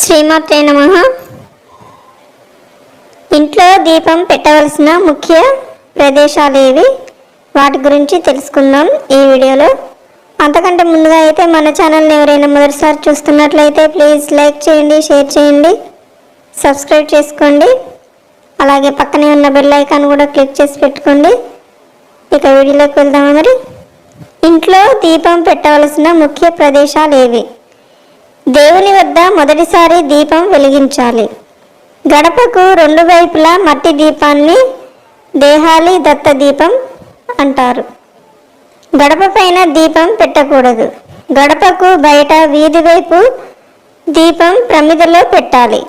శ్రీమాత్రే నమ. ఇంట్లో దీపం పెట్టవలసిన ముఖ్య ప్రదేశాలు ఏవి? వాటి గురించి తెలుసుకుందాం ఈ వీడియోలో. అంతకంటే ముందుగా అయితే మన ఛానల్ని ఎవరైనా మొదటిసారి చూస్తున్నట్లయితే ప్లీజ్ లైక్ చేయండి షేర్ చేయండి సబ్స్క్రైబ్ చేసుకోండి. అలాగే పక్కనే ఉన్న బెల్ ఐకాన్ కూడా క్లిక్ చేసి పెట్టుకోండి. ఇక వీడియోలోకి వెళ్దామా మరి? ఇంట్లో దీపం పెట్టవలసిన ముఖ్య ప్రదేశాలు ఏవి? దేవుని వద్ద మొదటిసారి దీపం వెలిగించాలి. గడపకు రెండు వైపులా మట్టి దీపాన్ని దేహాలి దత్త దీపం అంటారు. గడప పైన దీపం పెట్టకూడదు. గడపకు బయట వీధి వైపు దీపం ప్రమిదలో పెట్టాలి.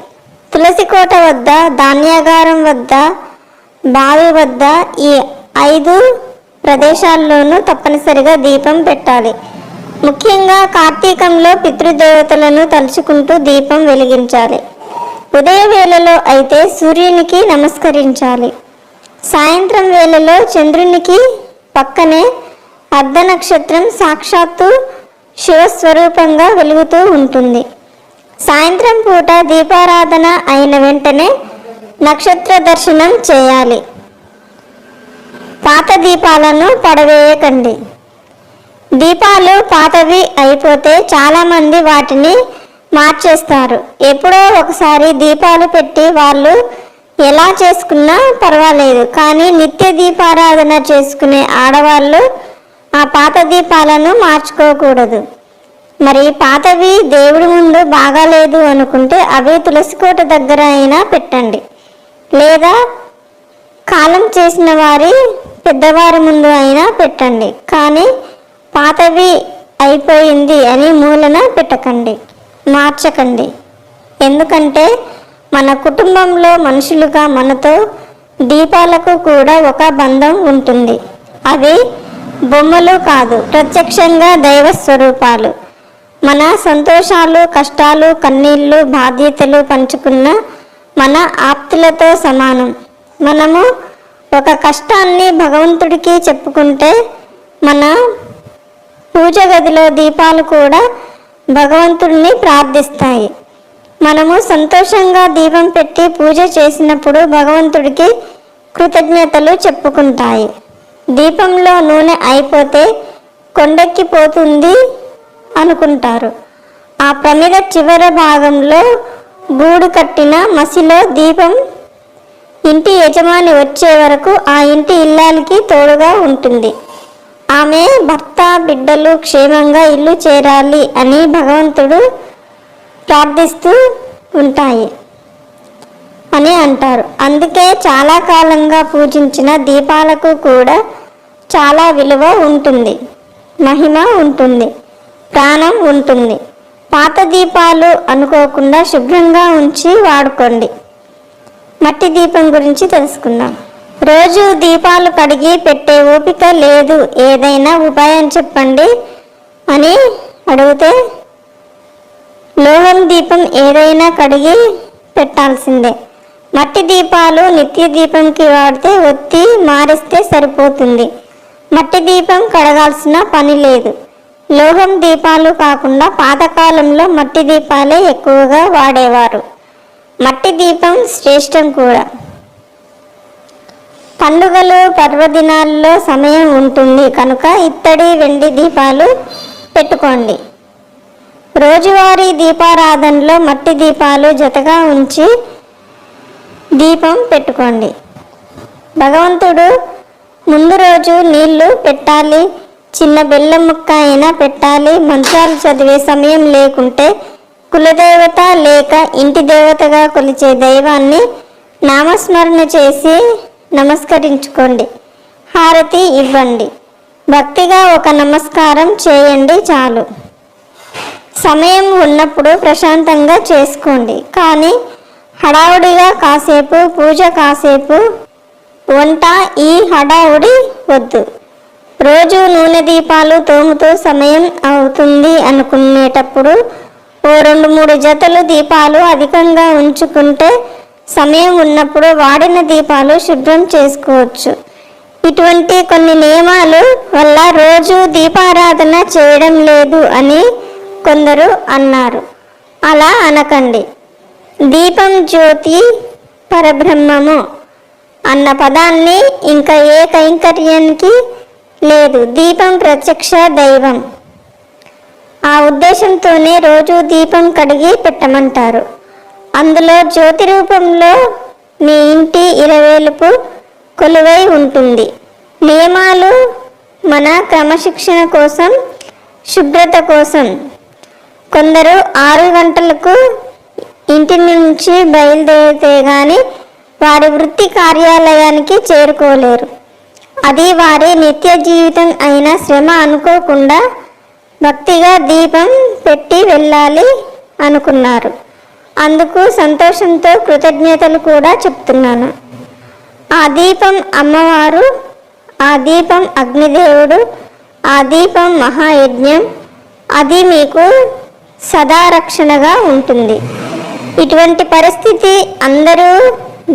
తులసి కోట వద్ద ధాన్యాగారం వద్ద బావి వద్ద ఈ ఐదు ప్రదేశాల్లోనూ తప్పనిసరిగా దీపం పెట్టాలి. ముఖ్యంగా కార్తీకంలో పితృదేవతలను తలుచుకుంటూ దీపం వెలిగించాలి. ఉదయ వేళలో అయితే సూర్యునికి నమస్కరించాలి. సాయంత్రం వేళలో చంద్రునికి పక్కనే అర్ధ నక్షత్రం సాక్షాత్తు శివస్వరూపంగా వెలుగుతూ ఉంటుంది. సాయంత్రం పూట దీపారాధన అయిన వెంటనే నక్షత్ర దర్శనం చేయాలి. పాత దీపాలను పడవేయకండి. దీపాలు పాతవి అయిపోతే చాలామంది వాటిని మార్చేస్తారు. ఎప్పుడో ఒకసారి దీపాలు పెట్టి వాళ్ళు ఎలా చేసుకున్నా పర్వాలేదు. కానీ నిత్య దీపారాధన చేసుకునే ఆడవాళ్ళు ఆ పాత దీపాలను మార్చుకోకూడదు. మరి పాతవి దేవుడి ముందు బాగాలేదు అనుకుంటే అవి తులసికోట దగ్గర అయినా పెట్టండి. లేదా కాలం చేసిన వారి పెద్దవారి ముందు అయినా పెట్టండి. కానీ పాతవి అయిపోయింది అని మూలన పెట్టకండి మార్చకండి. ఎందుకంటే మన కుటుంబంలో మనుషులుగా మనతో దీపాలకు కూడా ఒక బంధం ఉంటుంది. అవి బొమ్మలు కాదు ప్రత్యక్షంగా దైవ స్వరూపాలు. మన సంతోషాలు కష్టాలు కన్నీళ్ళు బాధ్యతలు పంచుకున్న మన ఆప్తులతో సమానం. మనము ఒక కష్టాన్ని భగవంతుడికి చెప్పుకుంటే మన పూజ గదిలో దీపాలు కూడా భగవంతుడిని ప్రార్థిస్తాయి. మనము సంతోషంగా దీపం పెట్టి పూజ చేసినప్పుడు భగవంతుడికి కృతజ్ఞతలు చెప్పుకుంటాయి. దీపంలో నూనె అయిపోతే కొండెక్కిపోతుంది అనుకుంటారు. ఆ ప్రమిద చివర భాగంలో గూడు కట్టిన మసిలో దీపం ఇంటి యజమాని వచ్చే వరకు ఆ ఇంటి ఇల్లాలకి తోడుగా ఉంటుంది. ఆమె భర్త బిడ్డలు క్షేమంగా ఇల్లు చేరాలి అని భగవంతుడు ప్రార్థిస్తూ ఉంటాయి అని అంటారు. అందుకే చాలా కాలంగా పూజించిన దీపాలకు కూడా చాలా విలువ ఉంటుంది. మహిమ ఉంటుంది. ప్రాణం ఉంటుంది. పాత దీపాలు అనుకోకుండా శుభ్రంగా ఉంచి వాడుకోండి. మట్టి దీపం గురించి తెలుసుకుందాం. రోజు దీపాలు కడిగి పెట్టే ఓపిక లేదు. ఏదైనా ఉపాయం చెప్పండి అని అడిగితే లోహం దీపం ఏదైనా కడిగి పెట్టాల్సిందే. మట్టి దీపాలు నిత్య దీపంకి వాడితే ఒత్తి మారిస్తే సరిపోతుంది. మట్టి దీపం కడగాల్సిన పని లేదు. లోహం దీపాలు కాకుండా పాతకాలంలో మట్టి దీపాలే ఎక్కువగా వాడేవారు. మట్టి దీపం శ్రేష్టం కూడా. పండుగలు పర్వదినాల్లో సమయం ఉంటుంది. కనుక ఇత్తడి వెండి దీపాలు పెట్టుకోండి. రోజువారీ దీపారాధనలో మట్టి దీపాలు జతగా ఉంచి దీపం పెట్టుకోండి. భగవంతుడు ముందు రోజు నీళ్ళు పెట్టాలి. చిన్న బెల్లం ముక్క అయినా పెట్టాలి. మంత్రాలు చదివే సమయం లేకుంటే కులదేవత లేక ఇంటి దేవతగా కొలిచే దైవాన్ని నామస్మరణ చేసి నమస్కరించుకోండి. హారతి ఇవ్వండి. భక్తిగా ఒక నమస్కారం చేయండి చాలు. సమయం ఉన్నప్పుడు ప్రశాంతంగా చేసుకోండి. కానీ హడావుడిగా కాసేపు పూజ కాసేపు వంట ఈ హడావుడి వద్దు. రోజు నూనె దీపాలు తోముతూ సమయం అవుతుంది అనుకునేటప్పుడు ఓ రెండు మూడు జతలు దీపాలు అధికంగా ఉంచుకుంటే సమయం ఉన్నప్పుడు వాడిన దీపాలు శుభ్రం చేసుకోవచ్చు. ఇటువంటి కొన్ని నియమాలు వల్ల రోజు దీపారాధన చేయడం లేదు అని కొందరు అన్నారు. అలా అనకండి. దీపం జ్యోతి పరబ్రహ్మము అన్న పదాన్ని ఇంకా ఏ కైంకర్యానికి లేదు. దీపం ప్రత్యక్ష దైవం. ఆ ఉద్దేశంతోనే రోజు దీపం కడిగి పెట్టమంటారు. అందులో జ్యోతి రూపంలో మీ ఇంటి ఇరవేలుపు కొలువై ఉంటుంది. నియమాలు మన క్రమశిక్షణ కోసం శుభ్రత కోసం. కొందరు ఆరు గంటలకు ఇంటి నుంచి బయలుదేరితే కానీ వారి వృత్తి కార్యాలయానికి చేరుకోలేరు. అది వారి నిత్య జీవితం అయిన శ్రమ అనుకోకుండా భక్తిగా దీపం పెట్టి వెళ్ళాలి అనుకున్నారు. అందుకు సంతోషంతో కృతజ్ఞతలు కూడా చెప్తున్నాను. ఆ దీపం అమ్మవారు ఆ దీపం అగ్నిదేవుడు ఆ దీపం మహాయజ్ఞం అది మీకు సదా రక్షణగా ఉంటుంది. ఇటువంటి పరిస్థితి అందరూ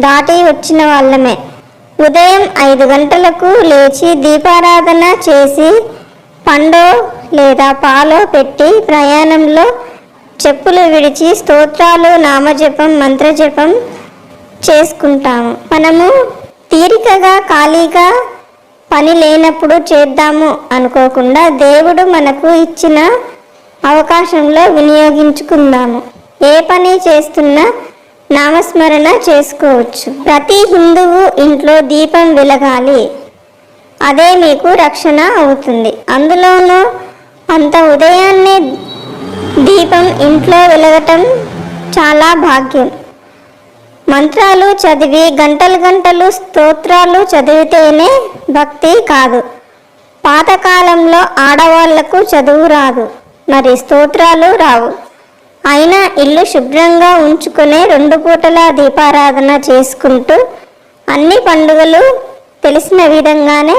దాటి వచ్చిన వాళ్ళమే. ఉదయం ఐదు గంటలకు లేచి దీపారాధన చేసి పండో లేదా పాలో పెట్టి ప్రయాణంలో చెప్పులు విడిచి స్తోత్రాలు నామజపం మంత్రజపం చేసుకుంటాము. మనము తీరికగా ఖాళీగా పని లేనప్పుడు చేద్దాము అనుకోకుండా దేవుడు మనకు ఇచ్చిన అవకాశంలో వినియోగించుకుందాము. ఏ పని చేస్తున్నా నామస్మరణ చేసుకోవచ్చు. ప్రతి హిందువు ఇంట్లో దీపం వెలగాలి. అదే మీకు రక్షణ అవుతుంది. అందులోనూ అంత ఉదయాన్నే దీపం ఇంట్లో వెలగటం చాలా భాగ్యం. మంత్రాలు చదివి గంటలు గంటలు స్తోత్రాలు చదివితేనే భక్తి కాదు. పాతకాలంలో ఆడవాళ్ళకు చదువు రాదు మరి స్తోత్రాలు రావు. అయినా ఇల్లు శుభ్రంగా ఉంచుకునే రెండు పూటల దీపారాధన చేసుకుంటూ అన్ని పండుగలు తెలిసిన విధంగానే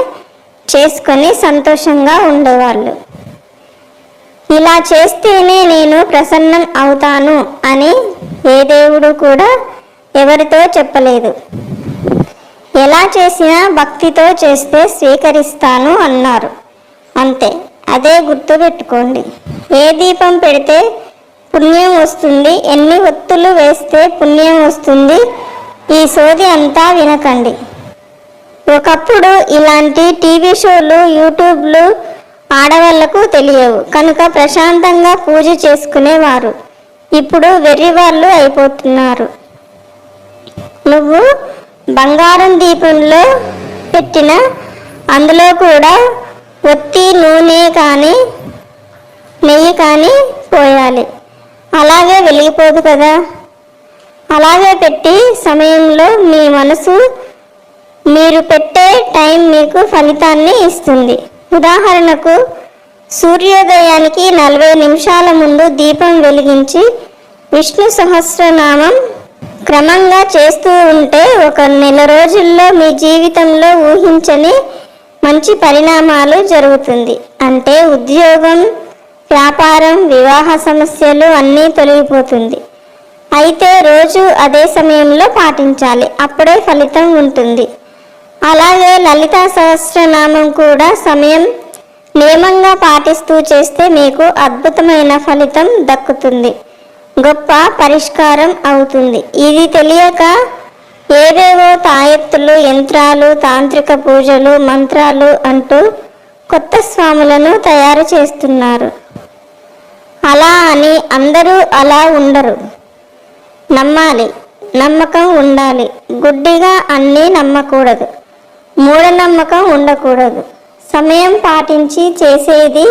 చేసుకొని సంతోషంగా ఉండేవాళ్ళు. ఇలా చేస్తేనే నేను ప్రసన్నం అవుతాను అని ఏ దేవుడు కూడా ఎవరితో చెప్పలేదు. ఎలా చేసినా భక్తితో చేస్తే స్వీకరిస్తాను అన్నారు. అంతే అదే గుర్తు పెట్టుకోండి. ఏ దీపం పెడితే పుణ్యం వస్తుంది ఎన్ని ఒత్తులు వేస్తే పుణ్యం వస్తుంది ఈ సోది అంతా వినకండి. ఒకప్పుడు ఇలాంటి టీవీ షోలు యూట్యూబ్లు ఆడవాళ్ళకు తెలియవు. కనుక ప్రశాంతంగా పూజ చేసుకునేవారు. ఇప్పుడు వెర్రివాళ్ళు అయిపోతున్నారు. నువ్వు బంగారం దీపంలో పెట్టిన అందులో కూడా ఒత్తి నూనె కానీ నెయ్యి కానీ పోయాలి. అలాగే వెలిగిపోదు కదా? అలాగే పెట్టి సమయంలో మీ మనసు మీరు పెట్టే టైం మీకు ఫలితాన్ని ఇస్తుంది. ఉదాహరణకు సూర్యోదయానికి నలభై నిమిషాల ముందు దీపం వెలిగించి విష్ణు సహస్రనామం క్రమంగా చేస్తూ ఉంటే ఒక నెల రోజుల్లో మీ జీవితంలో ఊహించని మంచి పరిణామాలు జరుగుతుంది. అంటే ఉద్యోగం వ్యాపారం వివాహ సమస్యలు అన్నీ తొలగిపోతుంది. అయితే రోజు అదే సమయంలో పాటించాలి. అప్పుడే ఫలితం ఉంటుంది. అలాగే లలితా సహస్రనామం కూడా సమయం నియమంగా పాటిస్తూ చేస్తే మీకు అద్భుతమైన ఫలితం దక్కుతుంది. గొప్ప పరిష్కారం అవుతుంది. ఇది తెలియక ఏవేవో తాయెత్తులు యంత్రాలు తాంత్రిక పూజలు మంత్రాలు అంటూ కొత్త స్వాములను తయారు చేస్తున్నారు. అలా అని అందరూ అలా ఉండరు. నమ్మాలి. నమ్మకం ఉండాలి. గుడ్డిగా అన్నీ నమ్మకూడదు. మూఢనమ్మకం ఉండకూడదు. సమయం పాటించి చేసేది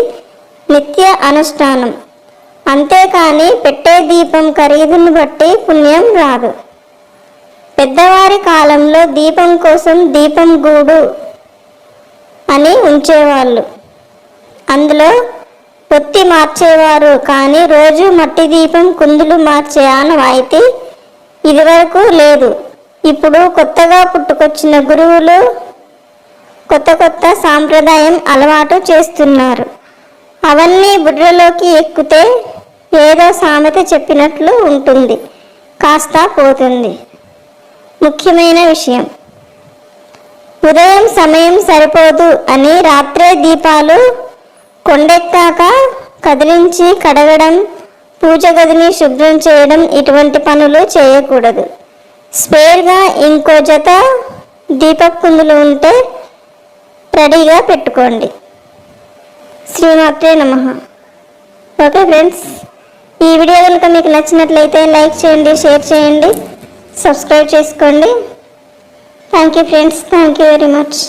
నిత్య అనుష్ఠానం. అంతేకాని పెట్టే దీపం ఖరీదును బట్టి పుణ్యం రాదు. పెద్దవారి కాలంలో దీపం కోసం దీపం గూడు అని ఉంచేవాళ్ళు. అందులో పొత్తి మార్చేవారు కానీ రోజు మట్టి దీపం కుందులు మార్చే ఆనవాయితీ ఇదివరకు లేదు. ఇప్పుడు కొత్తగా పుట్టుకొచ్చిన గురువులు కొత్త కొత్త సాంప్రదాయం అలవాటు చేస్తున్నారు. అవన్నీ బుర్రలోకి ఎక్కితే ఏదో సామెత చెప్పినట్లు ఉంటుంది. కాస్త పోతుంది. ముఖ్యమైన విషయం. ఉదయం సమయం సరిపోదు అని రాత్రే దీపాలు కొండెక్కాక కదిలించి కడగడం పూజ గదిని శుభ్రం చేయడం ఇటువంటి పనులు చేయకూడదు. స్పేర్గా ఇంకో జత దీపపు కుందులు ఉంటే రెడీగా పెట్టుకోండి. శ్రీమాత్రే నమ. ఓకే ఫ్రెండ్స్ ఈ వీడియో కనుక మీకు నచ్చినట్లయితే లైక్ చేయండి షేర్ చేయండి సబ్స్క్రైబ్ చేసుకోండి. Thank you friends thank you very much.